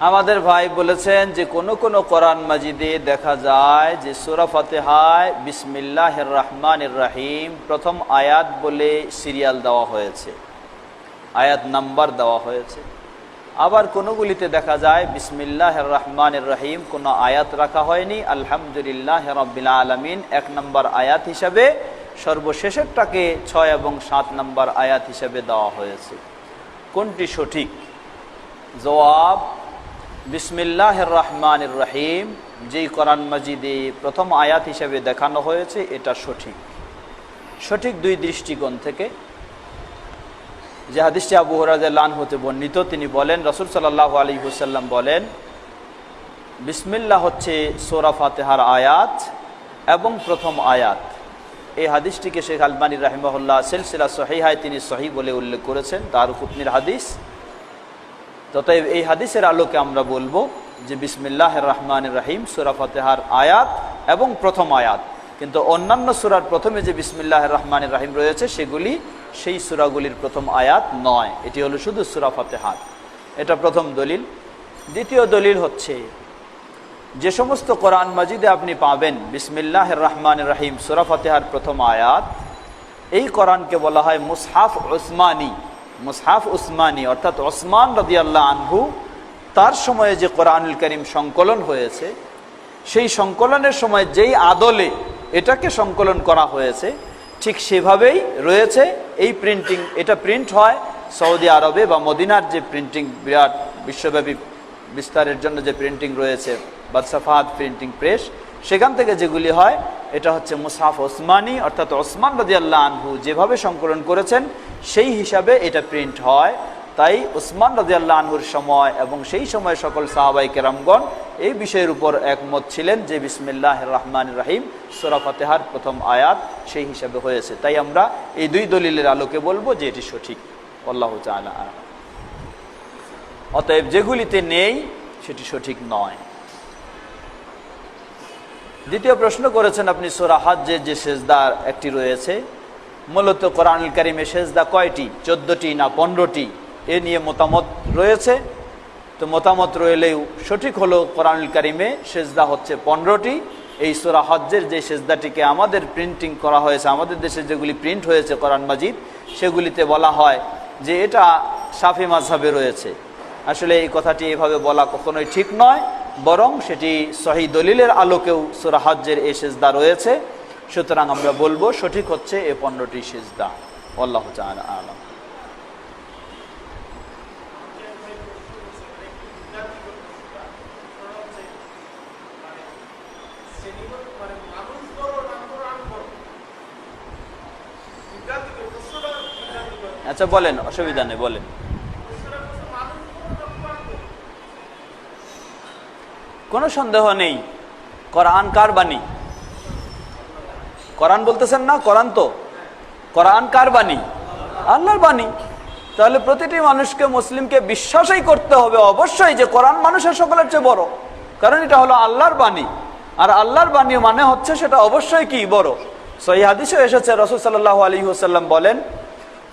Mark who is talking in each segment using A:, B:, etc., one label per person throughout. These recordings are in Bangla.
A: আমাদের ভাই বলেছেন যে কোন কোন কোরআন মাজিদে দেখা যায় যে সুরা ফাতেহায় বিসমিল্লাহ রহমান রাহিম প্রথম আয়াত বলে সিরিয়াল দেওয়া হয়েছে। আয়াত নাম্বার দেওয়া হয়েছে। আবার কোনোগুলিতে দেখা যায় বিসমিল্লাহ রহমান রহিম কোনো আয়াত রাখা হয়নি। আলহামদুলিল্লাহ রবিল আলমিন এক নম্বর আয়াত হিসাবে সর্বশেষেরটাকে ছয় এবং সাত নম্বর আয়াত হিসাবে দেওয়া হয়েছে। কোনটি সঠিক? জবাব বিসমিল্লাহ রহমান রহিম। যেই কোরআন মজিদে প্রথম আয়াত হিসাবে দেখানো হয়েছে, এটা সঠিক। সঠিক দুই দৃষ্টিকোণ থেকে। যে হাদিসটি আবু হরাজান হতে বর্ণিত, তিনি বলেন, রসুল সাল্লাহ আলী হুসাল্লাম বলেন বিসমিল্লা হচ্ছে সোরা ফাতেহার আয়াত এবং প্রথম আয়াত। এই হাদিসটিকে শেখ আলমানি রাহিমহল্লা সিলসিলা সহিহায় তিনি সহি বলে উল্লেখ করেছেন। তার কুতনির হাদিস। ততএব এই হাদিসের আলোকে আমরা বলব যে বিসমিল্লাহ রহমান রাহিম, সুরা ফতেহার আয়াত এবং প্রথম আয়াত। কিন্তু অন্যান্য সুরার প্রথমে যে বিসমিল্লাহ রহমান রাহিম রয়েছে, সেগুলি সেই সুরাগুলির প্রথম আয়াত নয়। এটি হলো শুধু সুরা ফতেহার। এটা প্রথম দলিল। দ্বিতীয় দলিল হচ্ছে, যে সমস্ত কোরআন মাজিদে আপনি পাবেন বিসমিল্লাহ রহমান রাহিম, সুরা ফতেহার প্রথম আয়াত, এই কোরআনকে বলা হয় মুসহাফ ওসমানী মুসহাফ উসমানী, অর্থাৎ ওসমান রদিয়াল্লাহ আনহু, তার সময়ে যে কোরআনুল করিম সংকলন হয়েছে, সেই সংকলনের সময় যেই আদলে এটাকে সংকলন করা হয়েছে, ঠিক সেভাবেই রয়েছে এই প্রিন্টিং এটা প্রিন্ট হয় সৌদি আরবে বা মদিনার যে প্রিন্টিং বিরাট বিশ্বব্যাপী বিস্তারের জন্য যে প্রিন্টিং রয়েছে বাদসাফাত প্রিন্টিং প্রেস সেখান থেকে যেগুলি হয় এটা হচ্ছে মুসাফ ওসমানী, অর্থাৎ ওসমান রাজিয়াল্লাহ আনহু যেভাবে সংকলন করেছেন, সেই হিসাবে এটা প্রিন্ট হয়। তাই ওসমান রাজিয়াল্লাহ আনহুর সময় এবং সেই সময় সকল সাহাবাই কেরামগণ এই বিষয়ের উপর একমত ছিলেন যে বিসমিল্লাহ রহমান রাহিম, সোরা ফাতেহার প্রথম আয়াত সেই হিসাবে হয়েছে। তাই আমরা এই দুই দলিলের আলোকে বলব যে এটি সঠিক। আল্লাহ তালা অতএব যেগুলিতে নেই, সেটি সঠিক নয়। দ্বিতীয় প্রশ্ন করেছেন আপনি সোরা হাজ্যের যে সেজদার একটি রয়েছে, মূলত কোরআনুল কারিমে সেজদা কয়টি? চোদ্দটি না পনেরোটি? এ নিয়ে মতামত রয়েছে। তো মতামত রইলেও সঠিক হলো কোরআনুল কারিমে সেজদা হচ্ছে পনেরোটি। এই সোরা হজ্জের যে সেজদাটিকে আমাদের প্রিন্টিং করা হয়েছে, আমাদের দেশে যেগুলি প্রিন্ট হয়েছে কোরআন মাজিদ, সেগুলিতে বলা হয় যে এটা সাফি মাঝহাবে রয়েছে। আসলে এই কথাটি এভাবে বলা কখনোই ঠিক নয়। বরং সেটি সহি দলিলের আলোকেও সুরা হজ্জের এই সেজদা রয়েছে। সুতরাং আমরা বলব, সঠিক হচ্ছে এ পনেরোটি সেজদা। আল্লাহ আলম। আচ্ছা বলেন, অসুবিধা নেই, বলেন। কোনো সন্দেহ নেই। কোরআন কার বাণী? কোরআন বলতেছেন না, কোরআন তো? কোরআন কার বাণী? আল্লাহর বাণী। তাহলে প্রতিটি মানুষকে, মুসলিমকে বিশ্বাসই করতে হবে অবশ্যই যে কোরআন মানুষের সকলের চেয়ে বড়। কারণ এটা হলো আল্লাহর বাণী। আর আল্লাহর বাণী মানে হচ্ছে সেটা অবশ্যই কি বড়? সহি হাদিসে এসেছে, রসুল সাল্লাহ আলী হুসাল্লাম বলেন,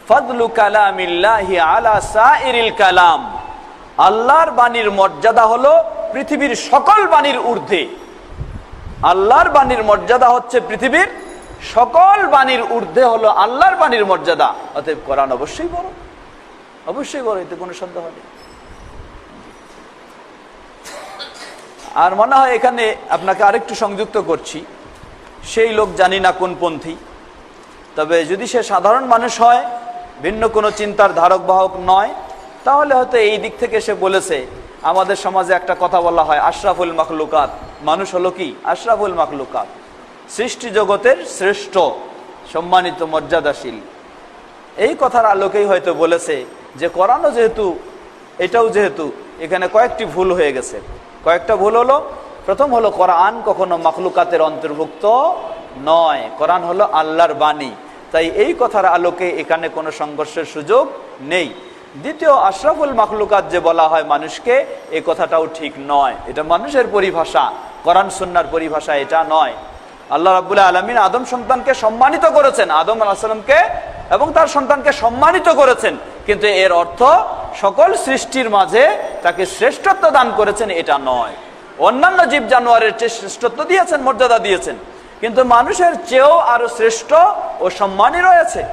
A: ফদলু কালামিল্লাহি আলা সাইরিল কালাম। আল্লাহর বাণীর মর্যাদা হলো পৃথিবীর সকল বাণীর ঊর্ধ্বে। আল্লাহর বাণীর মর্যাদা হচ্ছে পৃথিবীর সকল বাণীর ঊর্ধ্বে হলো আল্লাহর বাণীর মর্যাদা। অতএব কোরআন অবশ্যই বড়। অবশ্যই বড়, এতে কোনো সন্দেহ নেই। আর মনে হয় এখানে আপনাকে আরেকটু সংযুক্ত করছি। সেই লোক জানি না কোন পন্থী। তবে যদি সে সাধারণ মানুষ হয়, ভিন্ন কোনো চিন্তার ধারক বাহক নয়, তাহলে হয়তো এই দিক থেকে সে বলেছে আমাদের সমাজে একটা কথা বলা হয়, আশরাফুল মখলুকাত। মানুষ হলো কি? আশরাফুল মখলুকাত। সৃষ্টি জগতের শ্রেষ্ঠ, সম্মানিত, মর্যাদাশীল। এই কথার আলোকেই হয়তো বলেছে যে কোরআনও যেহেতু, এটাও যেহেতু, এখানে কয়েকটি ভুল হয়ে গেছে। কয়েকটা ভুল হলো, প্রথম হলো কোরআন কখনো মখলুকাতের অন্তর্ভুক্ত নয়। কোরআন হলো আল্লাহর বাণী। তাই এই কথার আলোকে এখানে কোনো সংঘর্ষের সুযোগ নেই। দ্বিতীয় আশরাফুল মাখলুকাত যে বলা হয় মানুষকে এই কথাটাও ঠিক নয়। এটা মানুষের পরিভাষা, কোরআন সুন্নার পরিভাষা এটা নয়। আল্লাহ রাবুল্লাহ আলমিন আদম সন্তানকে সম্মানিত করেছেন। আদম আলাহিসামকে এবং তার সন্তানকে সম্মানিত করেছেন। কিন্তু এর অর্থ সকল সৃষ্টির মাঝে তাকে শ্রেষ্ঠত্ব দান করেছেন এটা নয়। অন্যান্য জীব জানোয়ারের চেয়ে শ্রেষ্ঠত্ব দিয়েছেন, মর্যাদা দিয়েছেন। কিন্তু মানুষের চেয়েও আরও শ্রেষ্ঠ ও সম্মানই রয়েছে।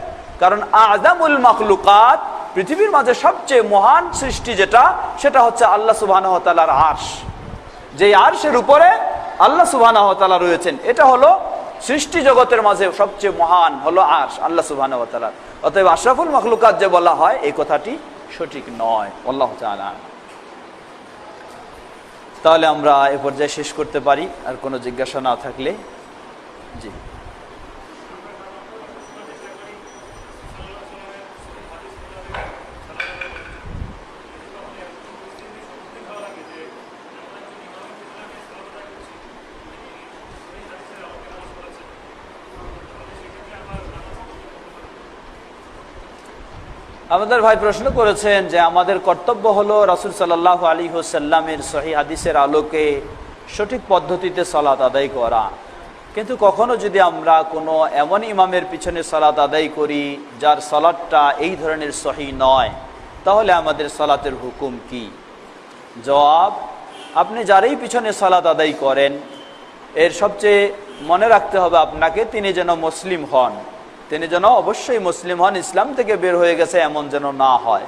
A: কারণ আদামুল মখলুকাত পৃথিবীর মাঝে সবচেয়ে মহান সৃষ্টি যেটা, সেটা হচ্ছে আল্লাহ সুবাহ আর্শ। যে আর্শের উপরে আল্লাহ সুবাহ রয়েছেন, এটা হলো সৃষ্টি জগতের মাঝে সবচেয়ে মহান হলো আর্শ, আল্লাহ সুবাহ অতএব আশরাফুল মখলুকাত যে বলা হয়, এই কথাটি সঠিক নয়। আল্লাহ তাহলে আমরা এ পর্যায়ে শেষ করতে পারি, আর কোনো জিজ্ঞাসা না থাকলে, জি। আমাদের ভাই প্রশ্ন করেছেন যে আমাদের কর্তব্য হলো রাসুল সাল্লাহ আলী হোসাল্লামের সহি হাদিসের আলোকে সঠিক পদ্ধতিতে সলাৎ আদায় করা। কিন্তু কখনো যদি আমরা কোনো এমন ইমামের পিছনে সলাৎ আদায় করি, যার সলাৎটা এই ধরনের সহি নয়, তাহলে আমাদের সলাতের হুকুম কি? জবাব, আপনি যারই পিছনে সলাৎ আদায় করেন, এর সবচেয়ে মনে রাখতে হবে আপনাকে তিনি যেন মুসলিম হন। তিনি যেন অবশ্যই মুসলিম হন, ইসলাম থেকে বের হয়ে গেছে এমন যেন না হয়।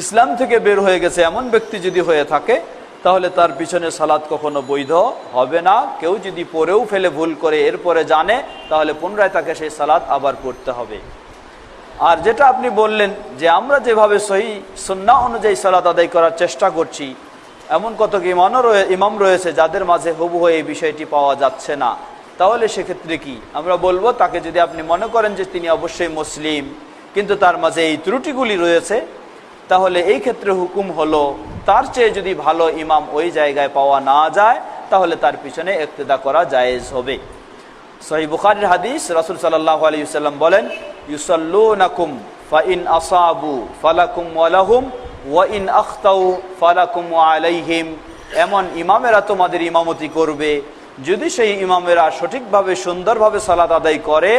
A: ইসলাম থেকে বের হয়ে গেছে এমন ব্যক্তি যদি হয়ে থাকে, তাহলে তার পিছনে সালাদ কখনো বৈধ হবে না। কেউ যদি পরেও ফেলে ভুল করে, এরপরে জানে, তাহলে পুনরায় তাকে সেই সালাদ আবার করতে হবে। আর যেটা আপনি বললেন যে আমরা যেভাবে সহি সন্না অনুযায়ী সালাদ আদায় করার চেষ্টা করছি, এমন কত ইমানও রয়ে, ইমাম রয়েছে যাদের মাঝে হবু হয়ে এই বিষয়টি পাওয়া যাচ্ছে না। তাহলে সেক্ষেত্রে কি? আমরা বলব তাকে যদি আপনি মনে করেন যে তিনি অবশ্যই মুসলিম, কিন্তু তার মাঝে এই ত্রুটিগুলি রয়েছে, তাহলে এই ক্ষেত্রে হুকুম হলো, তার চেয়ে যদি ভালো ইমাম ওই জায়গায় পাওয়া না যায়, তাহলে তার পিছনে একতেদা করা জায়েজ হবে। সহি বুখারির হাদিস, রাসুল সাল্লাহ আলিয়াল্লাম বলেন, ইউসাল্লুনাকুম ফাইন আসাবু ফালাকুম ওয়ালাহুম ওয়াইন আখতাউ ফালাকুম আলাইহিম। এমন ইমামেরা তোমাদের ইমামতি করবে যদি সেই ইমামেরা সঠিকভাবে, সুন্দরভাবে সালাদ আদায় করে,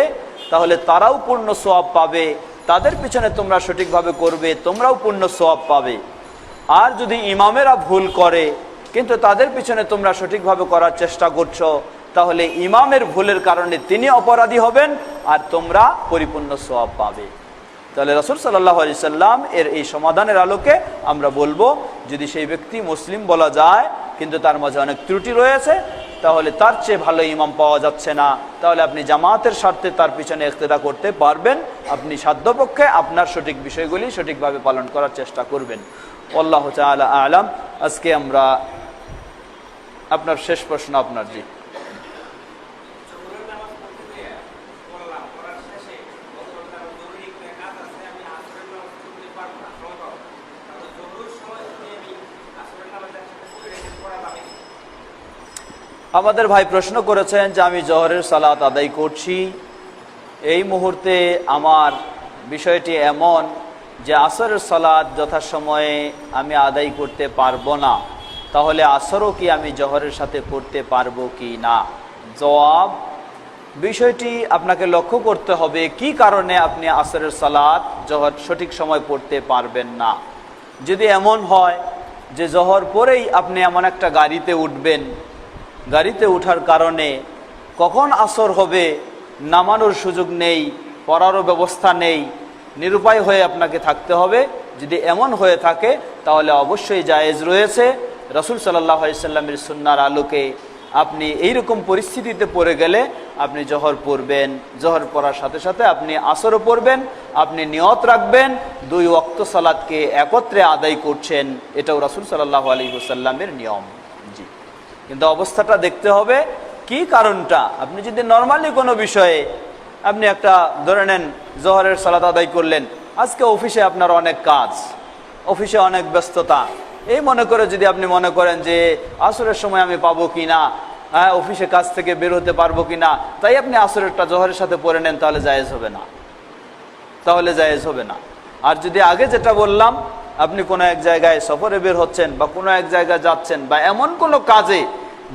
A: তাহলে তারাও পূর্ণ সোয়াব পাবে। তাদের পিছনে তোমরা সঠিকভাবে করবে, তোমরাও পূর্ণ সোয়াব পাবে। আর যদি ইমামেরা ভুল করে, কিন্তু তাদের পিছনে তোমরা সঠিকভাবে করার চেষ্টা করছ, তাহলে ইমামের ভুলের কারণে তিনি অপরাধী হবেন আর তোমরা পরিপূর্ণ সোয়াব পাবে। তাহলে রসুল সাল্লাহ আলি সাল্লাম এর এই সমাধানের আলোকে আমরা বলব, যদি সেই ব্যক্তি মুসলিম বলা যায়, কিন্তু তার মাঝে অনেক ত্রুটি রয়েছে তাহলে তার চেয়ে ভালো ইমাম পাওয়া যাচ্ছে না। তাহলে আপনি জামাতের স্বার্থে তার পিছনে একতেদা করতে পারবেন। আপনি সাধ্যপক্ষে আপনার সঠিক বিষয়গুলি সঠিকভাবে পালন করার চেষ্টা করবেন। আল্লাহ তালা আলাম। আজকে আমরা আপনার শেষ প্রশ্ন আপনার জি। আমাদের ভাই প্রশ্ন করেছেন যে আমি জহরের সালাত আদায় করছি। এই মুহূর্তে আমার বিষয়টি এমন যে আসরের সালাদ যথাসময়ে আমি আদায় করতে পারব না। তাহলে আসরও কি আমি জহরের সাথে করতে পারব কি না? জবাব, বিষয়টি আপনাকে লক্ষ্য করতে হবে কি কারণে আপনি আসরের সালাদ জহর সঠিক সময় পড়তে পারবেন না। যদি এমন হয় যে জহর পরেই আপনি এমন একটা গাড়িতে উঠবেন গাড়িতে উঠার কারণে কখন আসর হবে নামানোর সুযোগ নেই, পড়ারও ব্যবস্থা নেই। নিরুপায় হয়ে আপনাকে থাকতে হবে। যদি এমন হয়ে থাকে, তাহলে অবশ্যই জায়েজ রয়েছে। রসুল সাল্লাহ সাল্লামের সুন্নার আলোকে আপনি এই রকম পরিস্থিতিতে পড়ে গেলে আপনি জহর পড়বেন। জহর পড়ার সাথে সাথে আপনি আসরও পড়বেন, আপনি নিয়ত রাখবেন। দুই অক্ত সালাদকে একত্রে আদায় করছেন। এটাও রসুল সাল্লাহ আলী হুসাল্লামের নিয়ম। কিন্তু অবস্থাটা দেখতে হবে কি কারণটা? আপনি যদি নর্মালি কোনো বিষয়ে আপনি একটা ধরে নেন, জহরের সালাত আদায় করলেন, আজকে অফিসে আপনার অনেক কাজ, অফিসে অনেক ব্যস্ততা। এই মনে করে যদি আপনি মনে করেন যে, আসরের সময় আমি পাবো কি না হ্যাঁ অফিসে কাজ থেকে বের হতে পারব কি না তাই আপনি আসরেরটা জহরের সাথে পরে নেন, তাহলে জায়েজ হবে না। তাহলে জায়েজ হবে না। আর যদি আগে যেটা বললাম আপনি কোনো এক জায়গায় সফরে বের হচ্ছেন বা কোনো এক জায়গায় যাচ্ছেন বা এমন কোনো কাজে,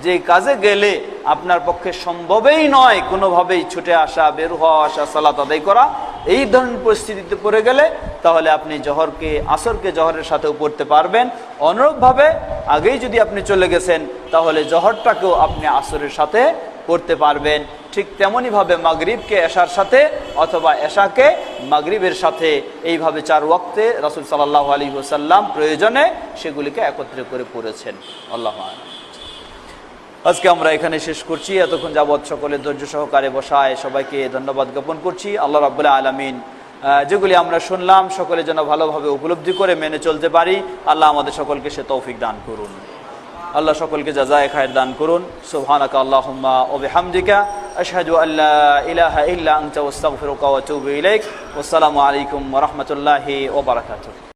A: যে কাজে গেলে আপনার পক্ষে সম্ভবেই নয় কোনোভাবেই ছুটে আসা, বের হওয়া, আসা, সালাত আদায় করা, এই ধরনের পরিস্থিতিতে পড়ে গেলে তাহলে আপনি জহরকে, আসরকে জহরের সাথেও পড়তে পারবেন। অনুরূপভাবে আগেই যদি আপনি চলে গেছেন, তাহলে জহরটাকেও আপনি আসরের সাথে পড়তে পারবেন। ঠিক তেমনইভাবে মাগরিবকে, এশার সাথে অথবা এশাকে মাগরিবের সাথে এইভাবে চার ওয়াক্তে রাসুল সাল্লাহ আলী ওসাল্লাম প্রয়োজনে সেগুলিকে একত্রে করে পড়েছেন। আল্লাহ আজকে আমরা এখানে শেষ করছি। এতক্ষণ যাবৎ সকলে ধৈর্য সহকারে বসায় সবাইকে ধন্যবাদ জ্ঞাপন করছি। আল্লাহ রাবুল্লাহ আলমিন যেগুলি আমরা শুনলাম, সকলে যেন ভালোভাবে উপলব্ধি করে মেনে চলতে পারি। আল্লাহ আমাদের সকলকে সে তৌফিক দান করুন। আল্লাহ সকলকে যাজায় খায়ের দান করুন সুবহানাকা আল্লাহুম্মা ওয়া বিহামদিকা আশহাদু আল্লা ইলাহা ইল্লা আনতা ওয়াস্তাগফিরুকা ওয়া আতুবু ইলাইক ওয়াসসালামু আলাইকুম ওয়া রাহমাতুল্লাহি ওয়া বারাকাতুহু